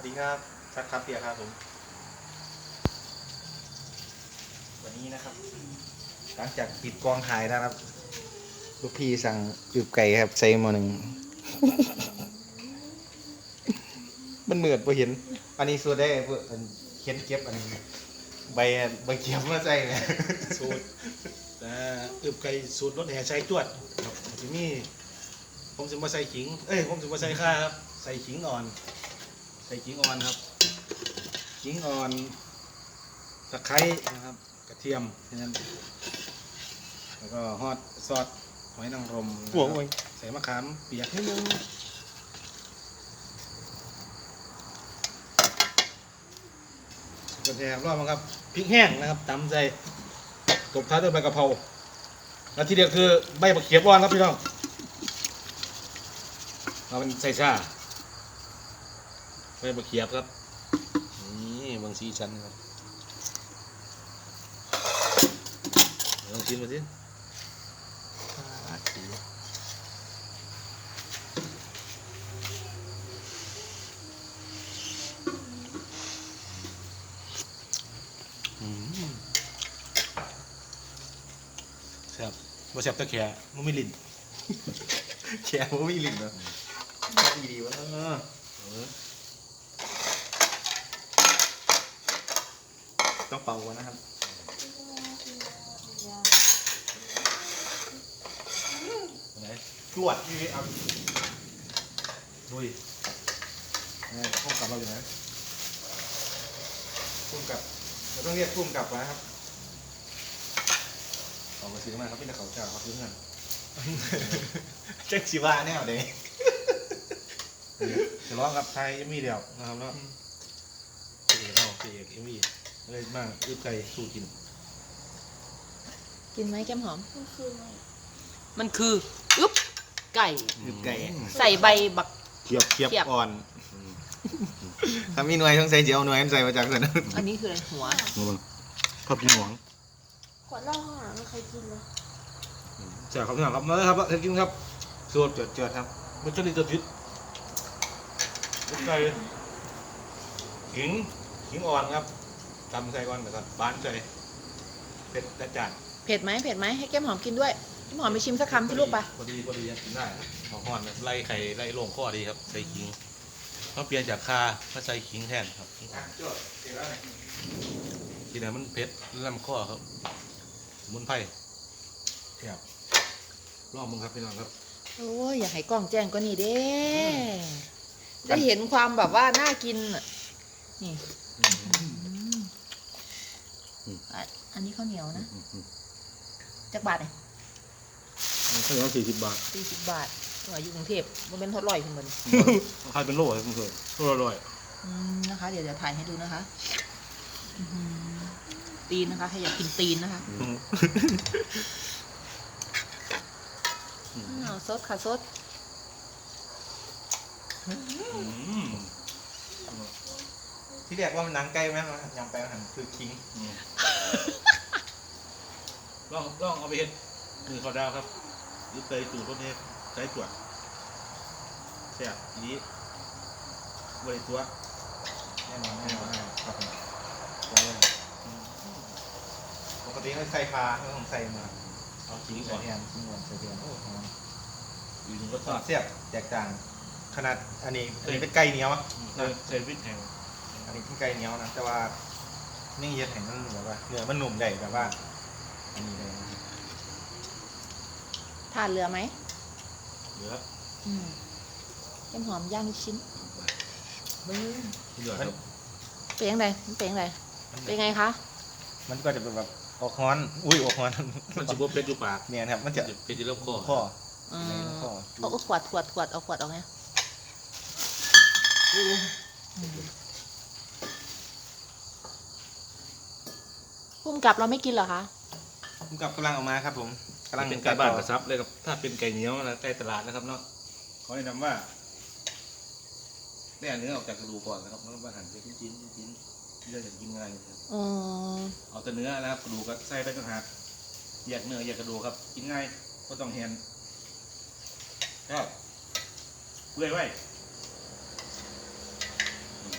วัสดีครับชัดครับเปียครับผม วันนี้นะครับ หลังจากปิดกองถ่ายนะครับ ลูกพี่สั่งอึบไก่ครับใส่หมอหนึ่ง มันเหมือดพอเห็น อันนี้ส่วนได้เพื่อเขียนเก็บอันนี้ใบใบเขียบมาใส่เนี่ยสูตรอ่าอึบไก่สูตรรสแห่ใช้จวดครับทีนี้ผมจะมาใส่ขิง เอ้ยผมจะมาใส่ข้าครับ ใส่ขิงอ่อน ใส่ขิงอ่อนครับขิงอ่อนตะไคร้นะครับ กระเทียมแค่นั้นแล้วก็ฮอดซอสหอยนางรมนะครับโอ้ยใส่มะขามเปียกนิดนึงกระเทียมรอบมั้งครับพริกแห้งนะครับตำใส่ตบท้ายด้วยใบกะเพราแล้วทีเดียวคือใบมะเขียบอ่อนครับพี่น้องเราเป็นใส่ชา ใบมะเขียบครับ นี่บางสีชั้นครับลองชิมมาสิอ่าสีแซ่บบ่แซ่บตะแคร์มันไม่ลิ้นแขกมันไม่ลิ้นเหรอดีดีวะเออเออ ต้องเป่าก่อนนะครับ ไหนจวดที่เอาดุยนี่ห้องกลับเราอยู่ไหนพุ่มกับเราต้องเรียกพุ่มกับนะครับออกมาซื้อมาครับพี่นักข่าวเจ้าครับซื้อเงินแจ็คชิว่าแน่เด้จะร้องกับไทยเอ็มวีเดียวนะครับแล้วเอกเราเอกเอ็ม วีเลยมากอึบไก่สู้กิน กินไหมแก้มหอม มันคืออะไรมันคืออึ๊บไก่อึบไก่ใส่ใบบักเขียบเขียบเขียบ อ่อนถ้ามีหน่วยต้องใส่เจียวหน่วยใส่มาจากสนั้นอันนี้คืออะไรหัว มาบังชอบกินหวงขวดเหล้าข้างหลังใครกินนะแซ่บครับพี่น้องครับมาเลยครับเทกินครับสูตรจดจดครับมันจะดีตัวพิษอึบไก่ขิงขิงอ่อนครับ ตำใส่ก่อนนะครับบ้านใส่เผ็ดและจานเผ็ดไหมเผ็ดไหมให้แก้มหอมกินด้วยแก้มหอมไปชิมสักคำที่ลูกปะพอดีพอดีกินได้ครับหอมหอนไล่ไข่ไล่โล่งข้อดีครับ ใส่ขิงเขาเปลี่ยนจากคามาใส่ขิงแทนครับขิงอ่อนจดเดี๋ยวแล้วทีนี้มันเผ็ดลำข้อครับสมุนไพรครับลองมึงครับพี่น้องครับโอ้ยอยากให้กล้องแจ้งก็นี่เด้ได้เห็นความแบบว่าน่ากินอะนี่ อะอันนี้ข้าวเหนียวนะจักบาทเนี่ยข้าวเหนียวสี่สิบบาทสี่สิบบาทตัวอยู่กรุงเทพมันเป็นทอดลอยขึ้นบนขายเป็นโลครับคุณเคยโลละร้อยอืมนะคะ เดี๋ยวเดี๋ยวถ่ายให้ดูนะคะอื้อหือตีนนะคะใครอยากกินตีนนะคะอ้าวซดค่ะซด ที่เรียกว่ามันหนังไก่ไหมมันยำไปมันหันคือคิงลองลองเอาไปเห็ดมือเขาดาวครับหรือไปสูตรรสเนี้ใช้ตรวจแซ่บทีนี้บริตัวแน่นอนแน่นอนครับผมปกติเขาใส่คาเขาต้องใส่มาเอาขิงใส่ก่อนแทนชิ้นวนใส่แทนโอ้โหอยู่ในรสทอชาดติเสียบแตกต่างขนาดอันนี้อันนี้เป็นไก่เหนียวอะใส่ใส่พริกแห้ง อันนี้เป็นไก่เหนียวนะแต่ว่านี่เย็ดแห้งมันแบบว่าเนื้อมันหนุ่มได้แบบว่า อันนี้เลยนะทานเรือไหมเหลืออืมแก้มหอมย่างลูกชิ้น เหลือครับเป็นยังไงมันเป็นยังไงเป็นไงคะ มันก็จะเป็นแบบออกฮ้อน อุ้ยออกฮ้อนมันจะบวเป็ดอยู่ปากเนี่ยนะครับ มันจะเป็ดอยู่เริ่มคอข้ออืมในข้อเอาเอาขวดขวดขวดเอาขวดเอาไง พุ่มกับเราไม่กินเหรอคะผมกับกำลังออกมาครับผมกำลังเป็นไก่บ้านกระซับเลยครับ ถ้าเป็นไก่เหนียวนะไก่ตลาดนะครับเนาะเขาแนะนำว่าแน่เนื้อออกจากกระดูกก่อนนะครับแล้วมาหั่นเป็นชิ้นๆชิ้นๆเรื่องจะกินง่ายนะครับอ๋อเอาแต่เนื้อนะครับกระดูกก็ใส่ไปต่างหากแยกเนื้อแยกกระดูกครับ กินง่ายก็ต้องแฮนครับเปื่อยไว้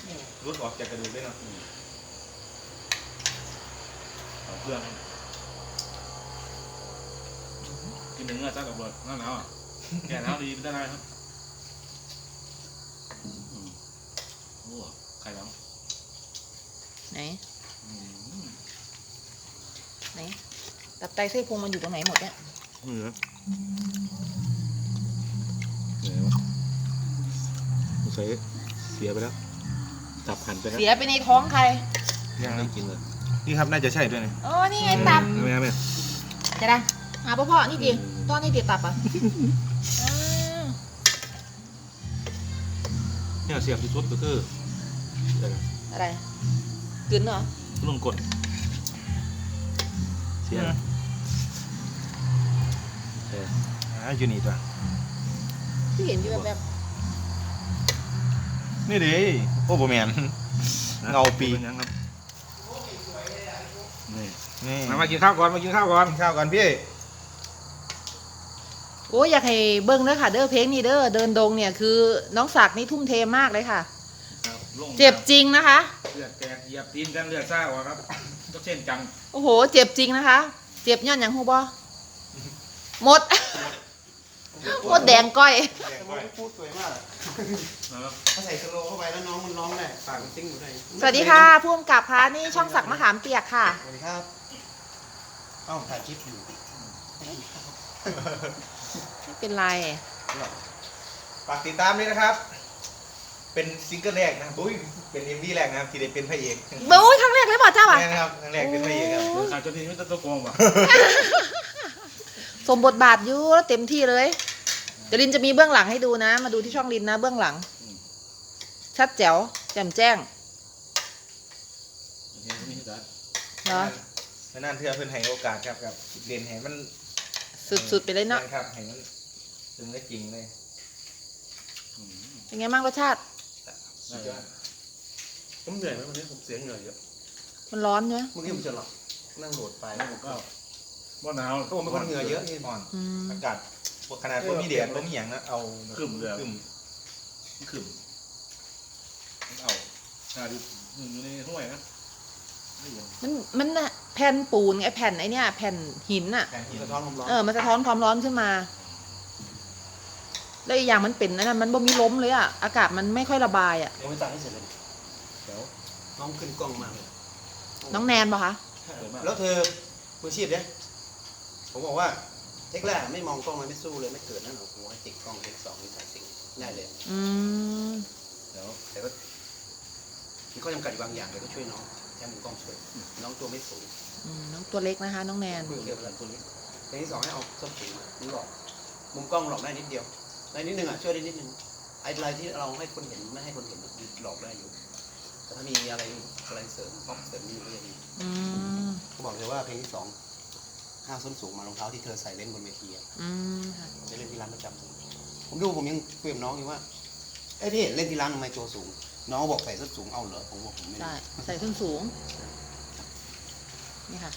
โอ้รุดออกจากกระดูกได้เนาะ เอาเครื่องกินเนื้อจ้ากับเบิร์ดหน้าหนาวอะแก่หนาวดีเป็นได้ครับอืมโอ้ไข่หลังไหนอืมไหนตับไตไส้พุงมันอยู่ตรงไหนหมดเนี่ยเหนือเหนื่อยวะสงสัยเสียไปแล้วตับหันไปแล้วเสียไปในท้องใครยังไม่นะกินเลย นี่ครับน่าจะใช่ด้วยนะอ๋อนี่ไงตับไม่ไม่จะได้หาพ่อพ่อนี่ดิตอนนี้ติดตับอะอ่าเนี่ยเสียบที่สุดก็คืออะไรกลืนเหรอลงกดเสียอ่าอยู่นี่ตัวที่เห็นอยู่แบบแบบนี่เด้โอ้โบแมนเงาปีเป็นยังครับ นี่นี่มามากินข้าวก่อนมากินข้าวก่อนกินข้าวก่อนพี่โอ้ยอยากให้เบิ้งเด้อค่ะ เด้อเพลงนี่เด้อเดินดงเนี่ยคือน้องศักดิ์นี่ทุ่มเทมากเลยค่ะ ลงเจ็บจริงนะคะ เลือดแตกเหยียบตีนกันเลือดซ่าออกครับก็เช่นจังโอ้โห เจ็บจริงนะคะ เจ็บย้อนอย่างฮูบอหมด หมดแดงก้อยพูดสวยมากนะครับถ้าใส่สโลว์เข้าไปแล้วน้องมันร้องได้ปากมันติ้งอยู่ได้สวัสดีค่ะผู้กำกับคะนี่ช่องศักดิ์มะขามเปียกค่ะสวัสดีครับเอ้าถ่ายคลิปอยู่ไม่เป็นไรฝากติดตามด้วยนะครับ เป็นซิงเกิลแรกนะครับอุ้ยเป็นเอ็มวีแรกนะครับที่ได้เป็นพระเอกเบ้ยครั้งแรกเลยบอกเจ้าอะแน่นะครับครั้งแรกเป็นพระเอกครับโอ้ขาดจนทีนี้ไม่ต้องตัวโกงว่ะสมบทบาทอยู่แล้วเต็มที่เลย เดี๋ยวลินจะมีเบื้องหลังให้ดูนะ มาดูที่ช่องลินนะ เบื้องหลัง ชัดแจ๋วแจ่มแจ้งเห็นมีแต่เนาะนั่นเพื่อเพื่อนให้โอกาสครับกับเรียนให้มันสุดๆไปเลยเนาะครับให้มันถึงได้จริงเลยอืมเป็นไงบ้างรสชาติสุดยอดผมเหนื่อยไหมวันนี้ผมเสียงเหนื่อยเยอะมันร้อนใช่ไหมเมื่อกี้ผมจะหลับนั่งโหลดไปแล้วผมก็บ่หนาวก็ผมเป็นคนเหงื่อเยอะนี่อ่อนอืมอากาศพวก ขนาดพวกมีเดียดพวกมีอย่างนะเอาขึ้นเลย ขึ้นขึ้นเอาอ่าดูอยู่ในห้วยนะไม่เห็นมันมันน่ะแผ่นปูนไงแผ่นไอเนี้ยแผ่นหินอะแทนที่สะท้อนความร้อนเออมันสะท้อนความร้อนขึ้นมา แล้วอีกอย่างมันเป็นนั่นนะมันบ่มีล้มเลยอะ อากาศมันไม่ค่อยระบายอะเดี๋ยวไปตัดให้เสร็จเลยเดี๋ยวน้องขึ้นกล้องมากเลยน้องแนนปะคะเดี๋ยวมาแล้วเธอมืออาชีพเนี่ยผมบอกว่า เทคแรกไม่มองกล้องเลยไม่สู้เลยไม่เกิดนั่นหรอกผมว่าติดกล้องเทคสองนี่ถ่ายสิ่งได้เลยอืมเดี๋ยวแต่ก็มีข้อจำกัดอยู่บางอย่างแต่ก็ช่วยน้องแค่มุมกล้องสวยน้องตัวไม่สูงอืมน้องตัวเล็กนะคะ น้องแนนคุยเกี่ยวกับตัวนี้เพลงที่สองให้เอาส้นสูงมามุมหลอกมุมกล้องหลอกได้นิดเดียวได้นิดนึงอะช่วยได้นิดนึงไอ้อะไรที่เราให้คนเห็นไม่ให้คนเห็นมันหลอกได้อยู่แต่ถ้ามีอะไรอะไรเสริมป๊อปเสริมนี่ก็จะดีอืมเขาบอกเลยว่าเพลงที่สอง ห้าส้นสูงมารองเท้าที่เธอใส่เล่นบนเวทีอะอืมค่ะได้เล่นที่ร้านประจำผมดูผมยังคุยกับน้องอยู่ว่าเอ้ยพี่เล่นที่ร้านทำไมตัวสูง น้องบอกใส่ส้นสูงเอาเหรอผมบอกผมไม่รู้ ใช่ใส่ส้นสูง นี่ค่ะ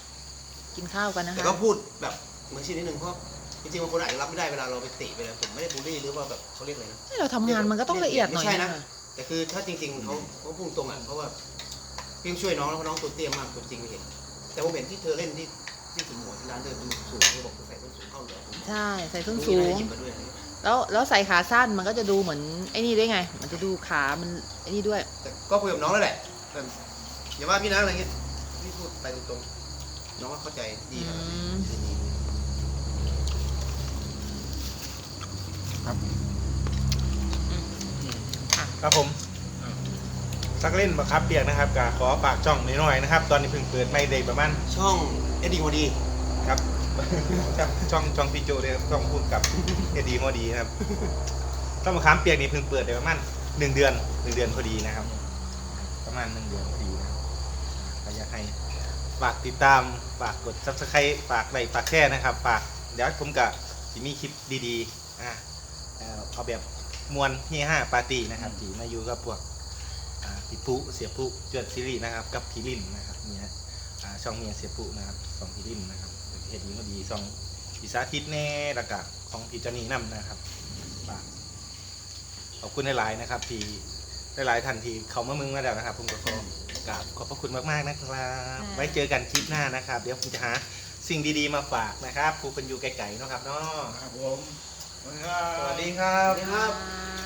กินข้าวกันนะแต่คะ ก็พูดแบบมืออาชีพนิดนึงเพราะจริงๆบางคนอาจจะรับไม่ได้เวลาเราไปติไปเลยผมไม่ได้บูลลี่หรือว่าแบบเขาเรียกอะไรนะ ให้เราทำงานมันก็ต้องละเอียดหน่อยไม่ใช่นะนะแต่คือถ้าจริงๆเขาเขาพูดตรงอะเพราะว่าพี่ต้องช่วยน้องแล้วเพราะน้องตัวเตี้ยมากตัวจริงไม่เห็น แต่ผมเห็นที่เธอเล่นที่ ที่ถึงหัวที่ร้านเดินดูสูงเธอบอกเธอใส่ส้นสูงเข้าเหรอผมใช่ใส่ส้นตรสูนี้งน่าจะหยิบมาด้วยนะแล้วแล้วใส่ขาสั้นมันก็จะดูเหมือนไอ้นี่ด้วยไง มันจะดูขามันไอ้นี่ด้วย แต่ก็คุยกับน้องแล้วแหละแต่อย่าว่าพี่นะอะไรเงี้ยพี่พูดไปตรงๆน้องก็เข้าใจดีครับอืมดีดีครับผม สักเล่นบังคับเปียกนะครับก็ขอฝากช่องนิดหน่อยนะครับ ตอนนี้เพิ่งเปิดไม่ได้ประมาณช่องเอ็ดดี้โมดีครับช่องช่องช่องพี่โจเลยครับช่องพูดกับเอดีโมดีนะครับต้องมาค้ามเปียกนี่เพิ่งเปิดได้ประมาณหนึ่งเดือนหนึ่งเดือนพอดีนะครับ ประมาณหนึ่งเดือนพอดีนะครับก็อยากให้ฝากติดตามฝากกด subscribe ฝากไลค์ฝากแชร์นะครับฝากเดี๋ยวผมกับจะมีคลิปดีๆอ่าเอ่อเอาแบบมวนเฮห้าปาร์ตี้นะครับที่มาอยู่กับพวกอ่า พี่ปุ๊เสียปุ๊จวดซีรีส์นะครับ กับพี่ลินนะครับเนี่ยอ่าช่องเมียเสียปุ๊นะครับสองพี่ลินนะครับเห็นดีก็ดีช่องพิสาทิตแน่ระกะของพี่จานีน้ำนะครับฝากขอบคุณหลายๆนะครับที่หลายๆท่านที่เขามามึงมาแล้วนะครับผมก็ขอกราบขอบพระคุณมากๆนะครับ ไว้เจอกันคลิปหน้านะครับ เดี๋ยวผมจะหาสิ่งดีๆมาฝากนะครับผู้คนอยู่ไกลๆเนาะครับเนาะครับผมสวัสดีครับสวัสดีครับ